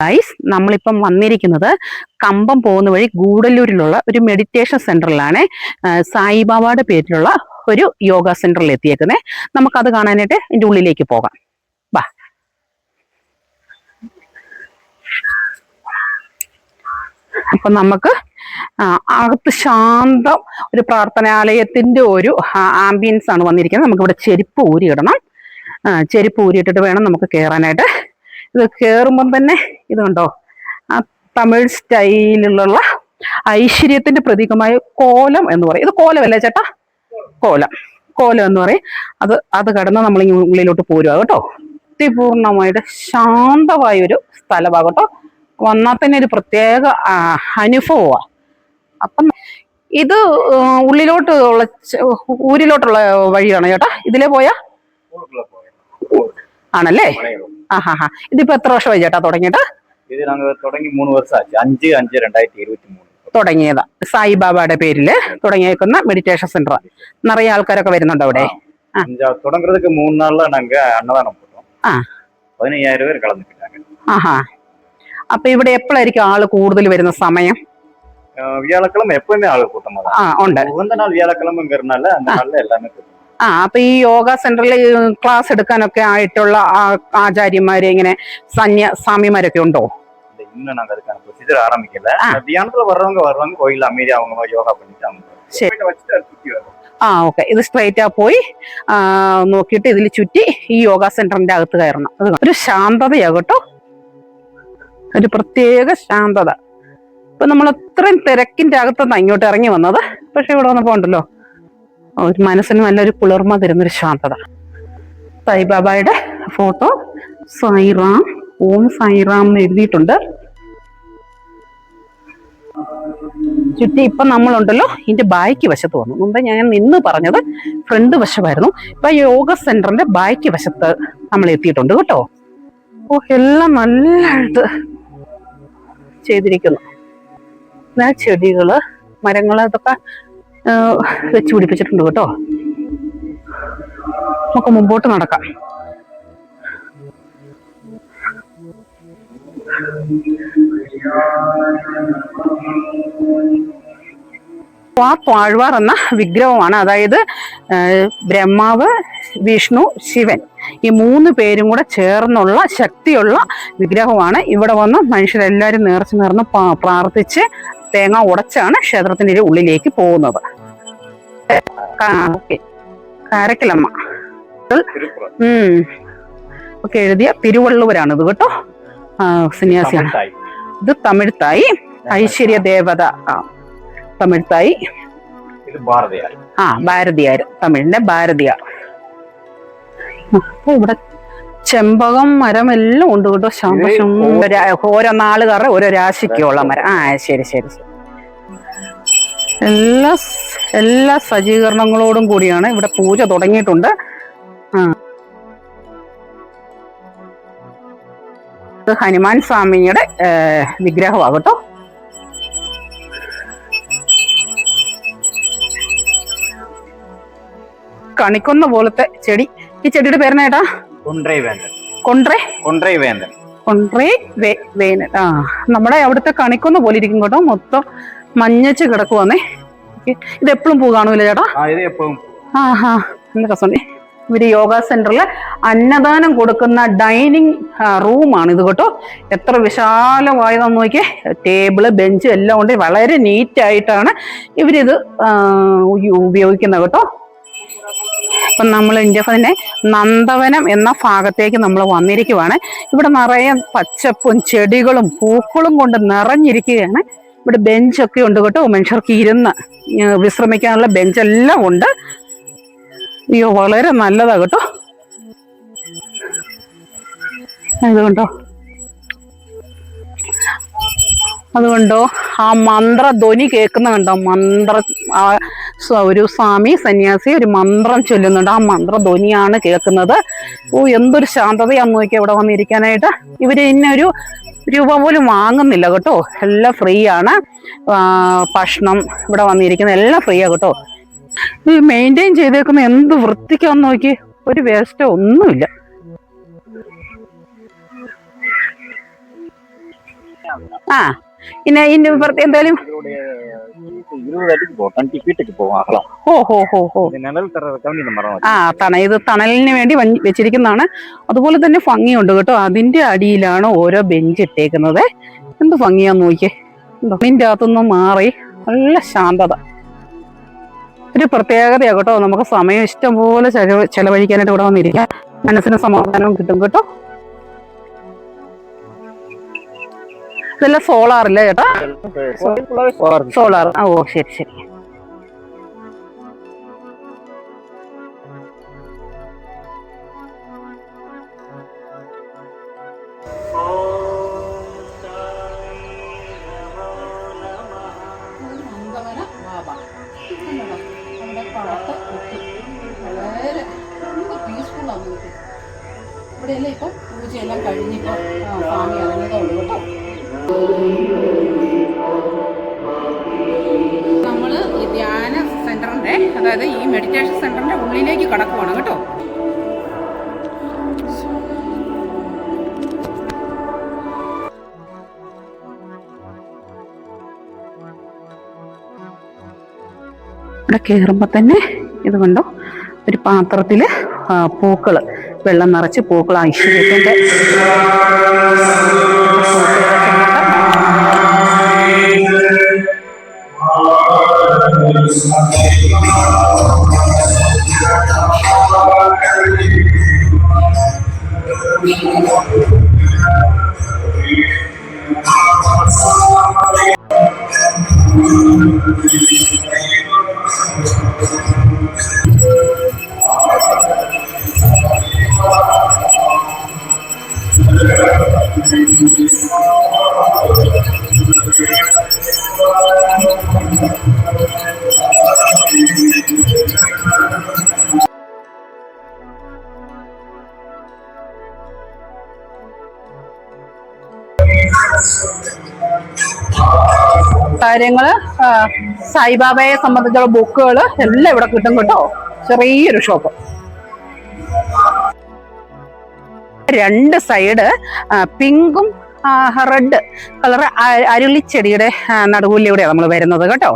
Guys നമ്മളിപ്പം വന്നിരിക്കുന്നത് കമ്പം പോകുന്ന വഴി ഗൂഡല്ലൂരിലുള്ള ഒരു മെഡിറ്റേഷൻ സെന്ററിലാണ് സായിബാബയുടെ പേരിലുള്ള ഒരു യോഗ സെന്ററിൽ എത്തിയേക്കുന്നത് നമുക്കത് കാണാനായിട്ട് ഇതിന്റെ ഉള്ളിലേക്ക് പോകാം. വാ. അപ്പൊ നമുക്ക് അകത്ത് ശാന്തം ഒരു പ്രാർത്ഥനാലയത്തിന്റെ ഒരു ആംബിയൻസ് ആണ് വന്നിരിക്കുന്നത്. നമുക്കിവിടെ ചെരുപ്പ് ഊരിയിടണം. ചെരുപ്പ് ഊരിയിട്ടിട്ട് വേണം നമുക്ക് കയറാനായിട്ട് ഇത് കയറുമ്പം തന്നെ ഇതുണ്ടോ? ആ തമിഴ് സ്റ്റൈലിലുള്ള ഐശ്വര്യത്തിന്റെ പ്രതീകമായ കോലം എന്ന് പറയും. ഇത് കോലമല്ലേ ചേട്ടാ? കോലം. കോലം എന്ന് പറയും. അത് അത് കടന്ന് നമ്മൾ ഉള്ളിലോട്ട് പോരുക കേട്ടോ. അത്യപൂർണമായിട്ട് ശാന്തമായ ഒരു സ്ഥലമാണ് കേട്ടോ. വന്നാൽ തന്നെ ഒരു പ്രത്യേക അനുഭവമാണ് അപ്പം ഇത് ഉള്ളിലോട്ട് ഉള്ള ഊരിലോട്ടുള്ള വഴിയാണ് ചേട്ടാ? ഇതിലേ പോയാ? ആണല്ലേ? ആ ഹാ ഹാ ഇതിപ്പോ എത്ര വർഷമായി ചേട്ടാ തുടങ്ങിയിട്ട് இது நாங்க தொடங்கி மூணு வருஷம் ஆச்சு அஞ்சு அஞ்சு ரெண்டாயிரத்தி இருபத்தி மூணு തുടങ്ങിയതാ സായിബാബയുടെ പേരില് തുടങ്ങിയേക്കുന്ന മെഡിറ്റേഷൻ സെന്റർ നിറയെ ആൾക്കാരൊക്കെ വരുന്നുണ്ട് അവിടെ ஆ. இந்த தொடங்குறதுக்கு மூணு நாள்ல நாங்க அன்னதானம் போட்டோம் ஆ. பதினையாயிரம் பேர் கலந்துக்கிட்டாங்க ആഹാ അപ്പൊ ഇവിടെ എപ്പോഴായിരിക്കും ആള് കൂടുതൽ വരുന്ന സമയം அஹ் வியாழக்கிழமை எப்பவுமே ஆளு கூட்டமா தான் ആ ഉണ്ട് உகந்த நாள் வியாழக்கிழமைங்கிறதுனால அந்த நாள்ல எல்லாமே கூட்டம் ആ അപ്പൊ ഈ യോഗ സെന്ററിൽ ക്ലാസ് എടുക്കാനൊക്കെ ആയിട്ടുള്ള ആ- ആചാര്യന്മാര് ഇങ്ങനെ സന്യ സ്വാമിമാരൊക്കെ ഉണ്ടോ இந்த இன்னும் நாங்க அதுக்கான ப்ரொசீஜர் ஆரம்பிக்கல ஆ. அந்த தியானத்துல வர்றவங்க வருவாங்க கோயில்ல அமைதியா அவங்க யோகா பண்ணிட்டு அவங்க சரி. போயிட்டு வச்சுட்டு அது சுத்தி வரும் ആ ഓക്കെ ഇത് സ്ട്രൈറ്റ് ആ പോയി ആ, നോക്കിയിട്ട് ഇതിൽ ചുറ്റി ഈ യോഗ സെന്ററിന്റെ അകത്ത് കയറണം അത് ഒരു ശാന്തതയാ കേട്ടോ ഒരു പ്രത്യേക ശാന്തത ഇപ്പൊ നമ്മൾ അത്രയും തിരക്കിന്റെ അകത്തുനിന്ന് ഇങ്ങോട്ട് ഇറങ്ങി വന്നത് പക്ഷെ ഇവിടെ വന്നപ്പോ ഉണ്ടല്ലോ ഒരു മനസ്സിന് നല്ലൊരു കുളിർമ തരുന്നൊരു ശാന്തത. സായിബാബയുടെ ഫോട്ടോ സായിറാം ഓം സായിറാം എന്ന് എഴുതിയിട്ടുണ്ട്. ചുറ്റി ഇപ്പൊ നമ്മളുണ്ടല്ലോ ഇതിന്റെ ബായ്ക്ക് വശത്ത് വന്നു. മുമ്പ് ഞാൻ നിന്ന് പറഞ്ഞത് ഫ്രണ്ട് വശമായിരുന്നു. ഇപ്പൊ യോഗ സെന്ററിന്റെ ബായ്ക്ക് വശത്ത് നമ്മൾ എത്തിയിട്ടുണ്ട് കേട്ടോ. ഓ എല്ലാം നല്ലതായിട്ട് ചെയ്തിരിക്കുന്നു. ചെടികൾ മരങ്ങൾ ഇതൊക്കെ ആ, വെച്ച് പിടിപ്പിച്ചിട്ടുണ്ട് കേട്ടോ. നമുക്ക് മുമ്പോട്ട് നടക്കാം. ആ പാഴ്വാർ എന്ന വിഗ്രഹമാണ്. അതായത് ബ്രഹ്മാവ് വിഷ്ണു ശിവൻ ഈ മൂന്ന് പേരും കൂടെ ചേർന്നുള്ള ശക്തിയുള്ള വിഗ്രഹമാണ്. ഇവിടെ വന്ന് മനുഷ്യരെല്ലാവരും നേർച്ച് നേർന്ന് പ്രാർത്ഥിച്ച് തേങ്ങ ഉടച്ചാണ് ക്ഷേത്രത്തിന്റെ ഉള്ളിലേക്ക് പോകുന്നത്. കാരക്കിലമ്മ. ഉം. ഒക്കെ എഴുതിയ തിരുവള്ളുവരാണ് ഇത് കേട്ടോ. സന്യാസിയാണ്. ഇത് തമിഴ്ത്തായി ഐശ്വര്യ ദേവത. ആ. തമിഴ്ത്തായി ആ ഭാരതിയാർ. തമിഴിന്റെ ഭാരതിയാർ. അപ്പൊ ഇവിടെ ചെമ്പകം മരം എല്ലാം ഉണ്ട് കേട്ടോ. ഓരോ നാല് കറ ഓരോ രാശിക്കുള്ള മരം. ആ ശരി ശരി ശരി. എല്ലാ എല്ലാ സജ്ജീകരണങ്ങളോടും കൂടിയാണ് ഇവിടെ പൂജ തുടങ്ങിയിട്ടുണ്ട്. ഹനുമാൻ സ്വാമിയുടെ വിഗ്രഹമാകട്ടോ കണിക്കുന്ന പോലത്തെ ചെടി. ഈ ചെടിയുടെ പേരണേട്ടാ കൊണ്ടേ വേണ്ടൻ കൊണ്ടേ കൊണ്ടേ വേണ്ടൻ വേനൽ. ആ നമ്മുടെ അവിടുത്തെ കണിക്കുന്ന പോലെ ഇരിക്കും കേട്ടോ. മൊത്തം മഞ്ഞച്ച് കിടക്കുവാന്നേ. ഇത് എപ്പോഴും പൂ കാണൂല ചേട്ടാ? ആ ഹാ. എന്താ ഇവർ യോഗ സെന്ററിൽ അന്നദാനം കൊടുക്കുന്ന ഡൈനിങ് റൂമാണ് ഇത് കേട്ടോ. എത്ര വിശാലമായതാന്ന് നോക്കിയേ. ടേബിൾ ബെഞ്ച് എല്ലാം ഉണ്ട്. വളരെ നീറ്റായിട്ടാണ് ഇവരിത് ഉപയോഗിക്കുന്നത് കേട്ടോ. അപ്പം നമ്മൾ ഇന്ത്യഫിന്റെ നന്ദവനം എന്ന ഭാഗത്തേക്ക് നമ്മൾ വന്നിരിക്കുവാണ്. ഇവിടെ നിറയെ പച്ചപ്പും ചെടികളും പൂക്കളും കൊണ്ട് നിറഞ്ഞിരിക്കുകയാണ്. ഇവിടെ ബെഞ്ചൊക്കെ ഉണ്ട് കേട്ടോ മനുഷ്യർക്ക് ഇരുന്ന് വിശ്രമിക്കാനുള്ള ബെഞ്ചെല്ലാം ഉണ്ട്. അയ്യോ വളരെ നല്ലതാ കേട്ടോ. അതുകൊണ്ടോ അതുകൊണ്ടോ? ആ മന്ത്രധ്വനി കേൾക്കുന്ന കണ്ടോ? മന്ത്ര ആ ഒരു സ്വാമി സന്യാസി ഒരു മന്ത്രം ചൊല്ലുന്നുണ്ട്. ആ മന്ത്രധ്വനിയാണ് കേൾക്കുന്നത്. ഓ എന്തൊരു ശാന്തതയാന്ന് നോക്കിയാൽ ഇവിടെ വന്നിരിക്കാനായിട്ട്. ഇവർ ഇന്നൊരു രൂപ പോലും വാങ്ങുന്നില്ല കേട്ടോ. എല്ലാം ഫ്രീ ആണ് ഭക്ഷണം ഇവിടെ വന്നിരിക്കുന്നത്. എല്ലാം ഫ്രീ ആണ് കേട്ടോ. ഈ മെയിന്റെയിൻ ചെയ്തേക്കുന്ന എന്ത് വൃത്തിക്കാന്ന് നോക്കി ഒരു വേസ്റ്റോ ഒന്നുമില്ല. ஆ இன்னும் இன்னும் பரத்து எந்தாலும் இதோடைய height இருபது அடிக்கு போகும் டுவெண்ட்டி ஃபீட்டுக்கு போகும் அகலம் ஓ ஹோ ஹோ ஹோ இது நிழல் தர்றதுக்காக இந்த മരം ആ തണ ഇത് തണലിന് വേണ്ടി വഞ്ഞി- വെച്ചിരിക്കുന്നതാണ് അതുപോലെ തന്നെ ഭംഗിയുണ്ട് കേട്ടോ അതിന്റെ അടിയിലാണ് ഓരോ ബെഞ്ച് ഇട്ടേക്കുന്നത് എന്ത് ഭംഗിയാന്ന് നോക്കിയേ എന്തോ ഇതിന്റെ അകത്തുനിന്ന് മാറി നല്ല ശാന്തത ഒരു പ്രത്യേകതയാ കേട്ടോ നമുക്ക് സമയം ഇഷ്ടം പോലെ ചെലവ് ചെലവഴിക്കാനായിട്ട് ഇവിടെ വന്നിരിക്കാം മനസ്സിന് സമാധാനവും കിട്ടും കേട്ടോ ഇതെല്ലാം സോളാറില്ലേ ചേട്ടാ? സോളാർ ഓ ശരി ശരി. ആണ് നമുക്ക് ഇവിടെയല്ലേ ഇപ്പം പൂജയെല്ലാം കഴിഞ്ഞിപ്പോൾ സ്വാമി ഇറങ്ങിയതേ ഉള്ളൂ കേട്ടോ നമ്മൾ ഈ ധ്യാന സെന്ററിന്റെ അതായത് ഈ മെഡിറ്റേഷൻ സെന്ററിന്റെ ഉള്ളിലേക്ക് കടക്കുവാണ് കേട്ടോ. ഇവിടെ കയറുമ്പോൾ തന്നെ ഇത് കണ്ടോ? ഒരു പാത്രത്തിൽ പൂക്കൾ വെള്ളം നിറച്ച് പൂക്കൾ ഐശ്വര്യത്തിന്റെ കാര്യങ്ങൾ ആ, സായിബാബയെ സംബന്ധിച്ചുള്ള ബുക്കുകൾ എല്ലാം ഇവിടെ കിട്ടും കേട്ടോ. ചെറിയൊരു ഷോപ്പ്. രണ്ട് സൈഡ് പിങ്കും റെഡ് കളർ അരുളിച്ചെടിയുടെ നടുവിലൂടെയാണ് നമ്മൾ വരുന്നത് കേട്ടോ.